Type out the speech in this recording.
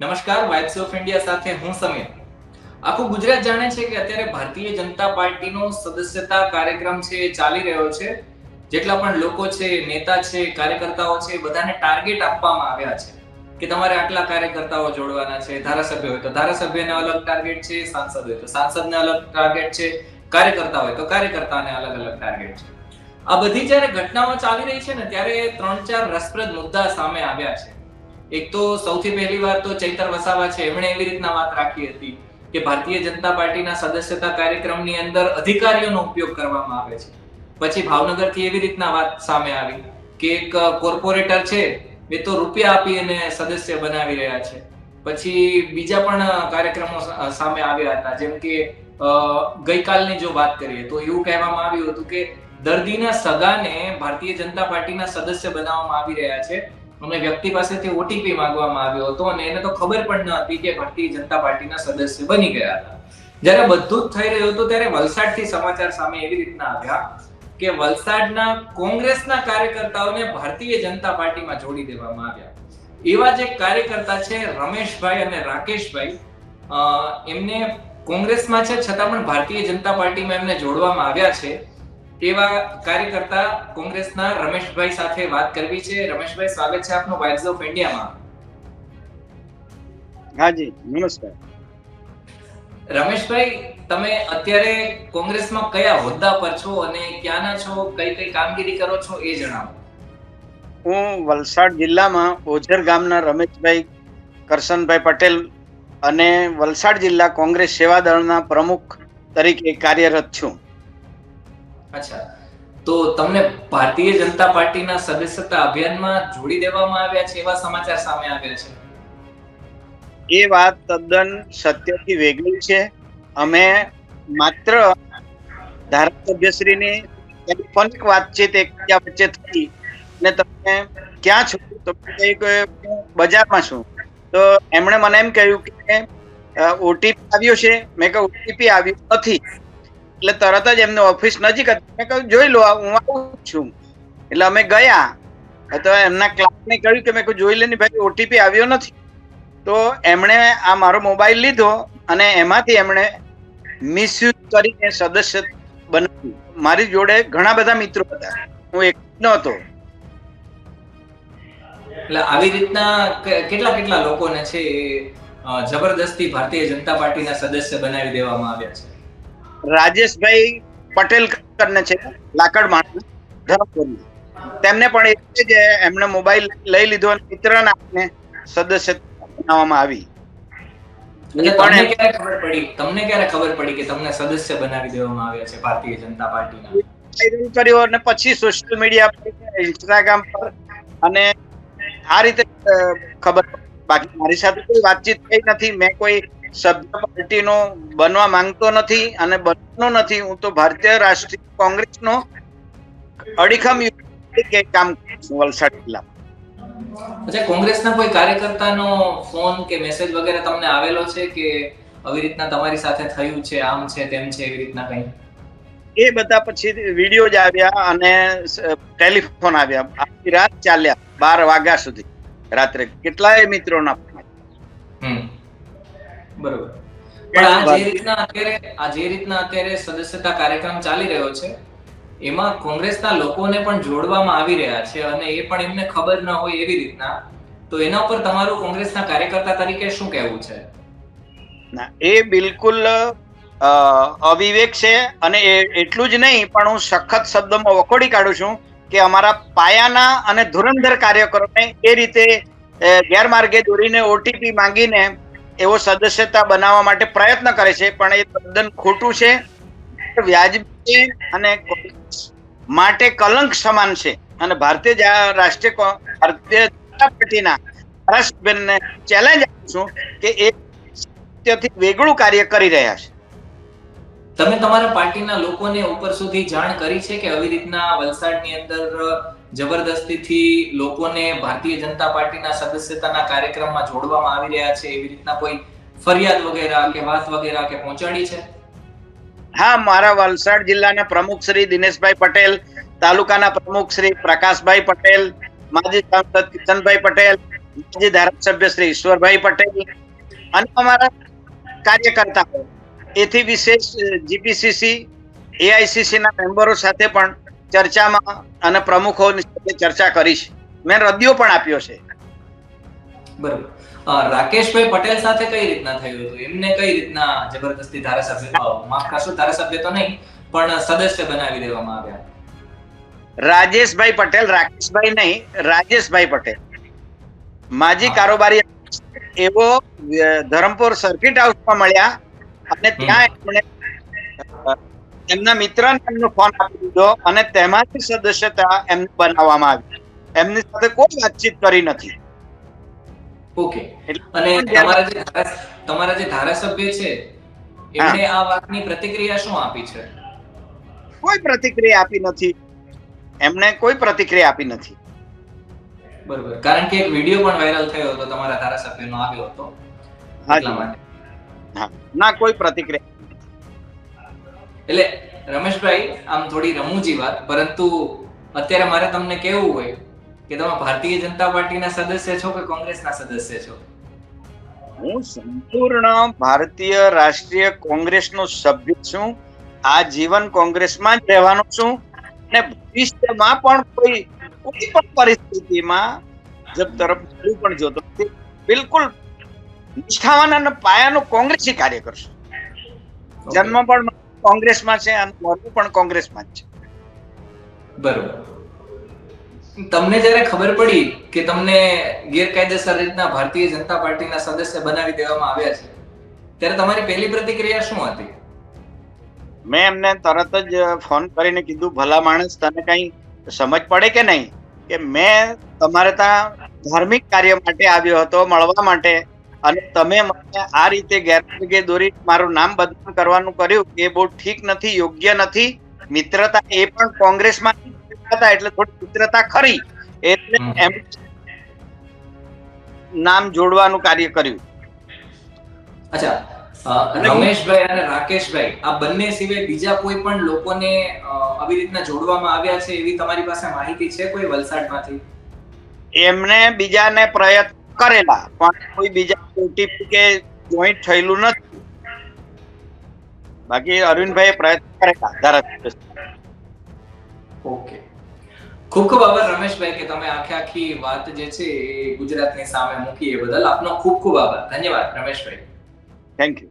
નમસ્કાર vibes of India સાથે હું સમીર. આખું ગુજરાત જાણે છે કે અત્યારે ભારતીય જનતા પાર્ટીનો સદસ્યતા કાર્યક્રમ છે ચાલી રહ્યો છે. જેટલા પણ લોકો છે, નેતા છે, કાર્યકર્તાઓ છે બધાને ટાર્ગેટ આપવામાં આવ્યા છે કે તમારે આટલા કાર્યકર્તાઓ જોડવાના છે, ધારાસભ્ય હોય તો ધારાસભ્યને અલગ ટાર્ગેટ છે, સાંસદ હોય તો સાંસદને અલગ ટાર્ગેટ છે, કાર્યકર્તા હોય તો કાર્યકર્તાને અલગ અલગ ટાર્ગેટ છે. આ બધી જ્યારે ઘટનાઓ ચાલી રહી છે ને, ત્યારે ત્રણ ચાર રસપ્રદ મુદ્દા સામે આવ્યા છે. એક તો સૌથી પહેલી વાત તો ચૈતર વસાવા છે, એમણે એવી રીતના વાત રાખી હતી કે ભારતીય જનતા પાર્ટીના સદસ્યતા કાર્યક્રમની અંદર અધિકારીઓનો ઉપયોગ કરવામાં આવે છે. પછી ભાવનગરથી એવી રીતના વાત સામે આવી કે એક કોર્પોરેટર છે, એ તો રૂપિયા આપી અને સદસ્ય બનાવી રહ્યા છે. પછી બીજા પણ કાર્યક્રમો સામે આવ્યા હતા, જેમ કે ગઈકાલની જો વાત કરીએ તો એવું કહેવામાં આવ્યું હતું કે દર્દીના સગાને ભારતીય જનતા પાર્ટીના સદસ્ય બનાવવામાં આવી રહ્યા છે અને વ્યક્તિ પાસેથી ઓટીપી માંગવામાં આવ્યો હતો અને એને તો ખબર પણ ન હતી કે ભારતીય જનતા પાર્ટીના સદસ્ય બની ગયા હતા. જ્યારે બધું જ થઈ રહ્યું હતું ત્યારે વલસાડથી સમાચાર સામે એવી રીતના આવ્યા કે વલસાડના કોંગ્રેસના કાર્યકર્તાઓને ભારતીય જનતા પાર્ટીમાં જોડી દેવામાં આવ્યા. એવા જે કાર્યકર્તા છે રમેશભાઈ અને રાકેશભાઈ. એમને કોંગ્રેસમાં છે, છતાં પણ ભારતીય જનતા પાર્ટીમાં એમને જોડવામાં આવ્યા છે. એવા કાર્યકર્તા કોંગ્રેસના રમેશભાઈ સાથે વાત કરવી છે. રમેશભાઈ સ્વાગત છે આપનું વાઇબ્સ ઓફ ઇન્ડિયામાં હાજી નમસ્કાર. રમેશભાઈ તમે અત્યારે કોંગ્રેસમાં કયા હોદ્દા પર છો અને ક્યાંના છો? કઈ કઈ કામગીરી કરો છો એ જણાવો. હું વલસાડ જિલ્લામાં ઓઝર ગામના રમેશભાઈ કરશનભાઈ પટેલ અને વલસાડ જિલ્લા કોંગ્રેસ સેવા દળના પ્રમુખ તરીકે કાર્યરત છું. અચ્છા. તો તમને ભારતીય જનતા પાર્ટીના સદસ્યતા અભિયાનમાં જોડી દેવામાં આવ્યા છે, એવા સમાચાર સામે આવ્યા છે? એ વાત તદ્દન સત્યથી વેગળી છે. અમે માત્ર ધારાસભ્યશ્રીની ટેલિફોનિક વાતચીત એકબીજા વચ્ચે થઈ. અને તમે ક્યાં છો? તો મેં કે હું બજારમાં છું. તો એમણે મને એમ કહ્યું કે ઓટીપી આવ્યો છે. મેં કહ્યું, ઓટીપી આવ્યું નથી. એટલે તરત જ એમને ઓફિસ નજીક હતી. મેં કહ્યું, જોઈ લો હું આવું છું. એટલે અમે ગયા. તો એમના ક્લાર્કને કહ્યું કે મેં કહ્યું, જોઈ લે ભાઈ ઓટીપી આવ્યો નથી. તો એમણે આ મારો મોબાઈલ લીધો અને એમાંથી એમણે મિસયુઝ કરીને સદસ્ય બનાવ્યું. મારી જોડે ઘણા બધા મિત્રો હતા. હું એક નહોતો એટલે આવી રીતના કેટલા કેટલા લોકોને છે જબરદસ્તી ભારતીય જનતા પાર્ટીના સદસ્ય બનાવી દેવામાં આવ્યા છે? રાજેશભાઈ પટેલ કરીને છે લાકડ માણસ. તેમને પણ એટલે જ એમને મોબાઈલ લઈ લીધો અને મિત્રને આપને સદસ્ય બનાવવામાં આવી. તમને ક્યારે ખબર પડી? તમને ક્યારે ખબર પડી કે તમને સદસ્ય બનાવી દેવામાં આવ્યા છે ભારતીય જનતા પાર્ટીના? કર્યો અને પછી સોશિયલ મીડિયા પર ઇન્સ્ટાગ્રામ પર અને આ રીતે ખબર. બાકી મારી સાથે કોઈ વાતચીત થઈ નથી. મેં કોઈ સભ્ય પાર્ટીનો બનવા માંગતો નથી અને બનવાનો નથી. હું તો ભારતીય રાષ્ટ્રીય કોંગ્રેસનો અડીખમ કામ વલસાડ જિલ્લામાં. અચ્છા કોંગ્રેસના કોઈ કાર્યકર્તાનો ફોન કે મેસેજ વગેરે તમને આવેલો છે કે આવી રીતના તમારી સાથે થયું છે આમ છે તેમ છે એવી રીતના કંઈ? એ બધા પછી વીડિયો જ આવ્યા અને ટેલિફોન આવ્યા. આખી રાત ચાલ્યા બાર વાગ્યા સુધી રાત્રે. કેટલાય મિત્રોના બરોબર. પણ આ જે રીતના અત્યારે આ જે રીતના અત્યારે સદસ્યતા કાર્યક્રમ ચાલી રહ્યો છે એમાં કોંગ્રેસના લોકોને પણ જોડવામાં આવી રહ્યા છે અને એ પણ એમને ખબર ન હોય એવી રીતના. તો એના ઉપર તમારું કોંગ્રેસના કાર્યકર્તા તરીકે શું કહેવું છે? ના એ બિલકુલ અ, અવિવેક છે અને એ એટલું જ નહીં પણ હું સખત શબ્દોમાં વખોડી કાઢું છું કે અમારા પાયાના અને ધુરંધર કાર્યકરોને એ રીતે ગેરમાર્ગે દોરીને ઓટીપી માંગીને એવો સદસ્યતા બનાવવા માટે પ્રયત્ન કરે છે, પણ એ તદ્દન ખોટું છે. વ્યાજબી અને માટે કલંક સમાન છે. અને ભારતીય રાષ્ટ્રીય ભારતીય જનતા પાર્ટીના ધારાસભ્યને ચેલેન્જ આપું છું કે એ સત્યથી વેગળું કાર્ય કરી રહ્યા છે. તમે તમારા પાર્ટીના લોકોને ઉપર સુધી જાણ કરી છે કે આવી રીતના વલસાડની અંદર જબરદસ્તીથી લોકોને ભારતીય જનતા પાર્ટીના સદસ્યતાના કાર્યક્રમમાં જોડવામાં આવી રહ્યા છે, એવી રીતના કોઈ ફરિયાદ વગેરે કે વાત વગેરે કે પહોંચાડી છે? હા, મારા વલસાડ જિલ્લાના પ્રમુખ શ્રી દિનેશભાઈ પટેલ, તાલુકાના પ્રમુખ શ્રી પ્રકાશભાઈ પટેલ, માજી સાંસદ કિશનભાઈ પટેલ, માજી ધારાસભ્ય શ્રી ઈશ્વરભાઈ પટેલ અને અમારા કાર્યકર્તાઓ. એથી વિશેષ જીપીસીસી એઆઈસીસી ના મેમ્બરો સાથે પણ ચર્ચામાં અને પ્રમુખોની સાથે ચર્ચા કરી છે મેં રદિયો પણ આપ્યો છે. બરોબર. રાકેશભાઈ પટેલ સાથે કઈ રીતના થયું હતું? એમને કઈ રીતના જબરદસ્તી ધારાસભ્ય માફ કરશો ધારાસભ્ય તો નહીં પણ સદસ્ય બનાવી દેવામાં આવ્યા? રાજેશભાઈ પટેલ રાકેશભાઈ નહીં રાજેશભાઈ પટેલ. માજી કારોબારી એવો ધરમપુર સર્કિટ હાઉસમાં મળ્યા અને ત્યાં એમણે એમના મિત્રને એમનો ફોન આપી દીધો અને તેમાંથી સદસ્યતા એમને બનાવવામાં આવી. એમની સાથે કોઈ વાતચીત કરી નથી. ઓકે. અને તમારા જે તમારા જે ધારાસભ્ય છે એમણે આ વાતની પ્રતિક્રિયા શું આપી છે? કોઈ પ્રતિક્રિયા આપી નથી. એમણે કોઈ પ્રતિક્રિયા આપી નથી. બરોબર. કારણ કે એક વીડિયો પણ વાયરલ થયો હતો તમારા ધારાસભ્યનો આવ્યો હતો. હા. ના કોઈ પ્રતિક્રિયા એટલે રમેશભાઈ આમ થોડી રમૂજી વાત પરંતુ અત્યારે મારે તમને કેવું હોય કે તમે ભારતીય જનતા પાર્ટીના સદસ્ય છો કે કોંગ્રેસના સદસ્ય છો? હું સંપૂર્ણ ભારતીય રાષ્ટ્રીય કોંગ્રેસનો સભ્ય છું. આ જીવન કોંગ્રેસમાં જ રહેવાનો છું. અને ભવિષ્યમાં પણ કોઈ કોઈ પણ પરિસ્થિતિમાં જબ તરફ પણ જોતો નથી. બિલકુલ નિષ્ઠાવાન અને પાયાનો કોંગ્રેસી કાર્ય કરશું જન્મ પણ કોંગ્રેસમાં છે અને મોરબી પણ કોંગ્રેસમાં જ છે. બરોબર. તમને જ્યારે ખબર પડી કે તમને ગેરકાયદેસર રીતના ભારતીય જનતા પાર્ટીના સદસ્ય બનાવી દેવામાં આવ્યા છે ત્યારે તમારી પહેલી પ્રતિક્રિયા શું હતી? મેં એમને તરત જ ફોન કરીને કીધું ભલા માણસ તને કઈ સમજ પડે કે નહીં? કે મેં તમારે ત્યાં ધાર્મિક કાર્ય માટે આવ્યો હતો મળવા માટે અને તમે મને આ રીતે ગેરમાર્ગે દોરી મારું નામ બદનામ કરવાનું કર્યું એ બહુ ઠીક નથી યોગ્ય નથી. મિત્રતા એ પણ કોંગ્રેસમાં હતા એટલે થોડી મિત્રતા ખરી. એટલે એમ નામ જોડવાનું કાર્ય કર્યું. અચ્છા રમેશભાઈ અને રાકેશભાઈ આ બંને સિવાય બીજા કોઈ પણ લોકોને આવી રીતના જોડવામાં આવ્યા છે એવી તમારી પાસે માહિતી છે કોઈ વલસાડમાંથી? એમને બીજાને પ્રયત્ન કરેલા પણ કોઈ બીજા ઓટીપી કે જોઈન્ટ થયેલું નથી. બાકી અરવિંદભાઈએ પ્રયત્ન કરેલા ધારાસભ્ય. ઓકે. ખૂબ ખૂબ આભાર રમેશભાઈ કે તમે આખે આખી વાત જે છે એ ગુજરાતની સામે મૂકી એ બદલ આપનો ખૂબ ખૂબ આભાર. ધન્યવાદ રમેશભાઈ. Thank you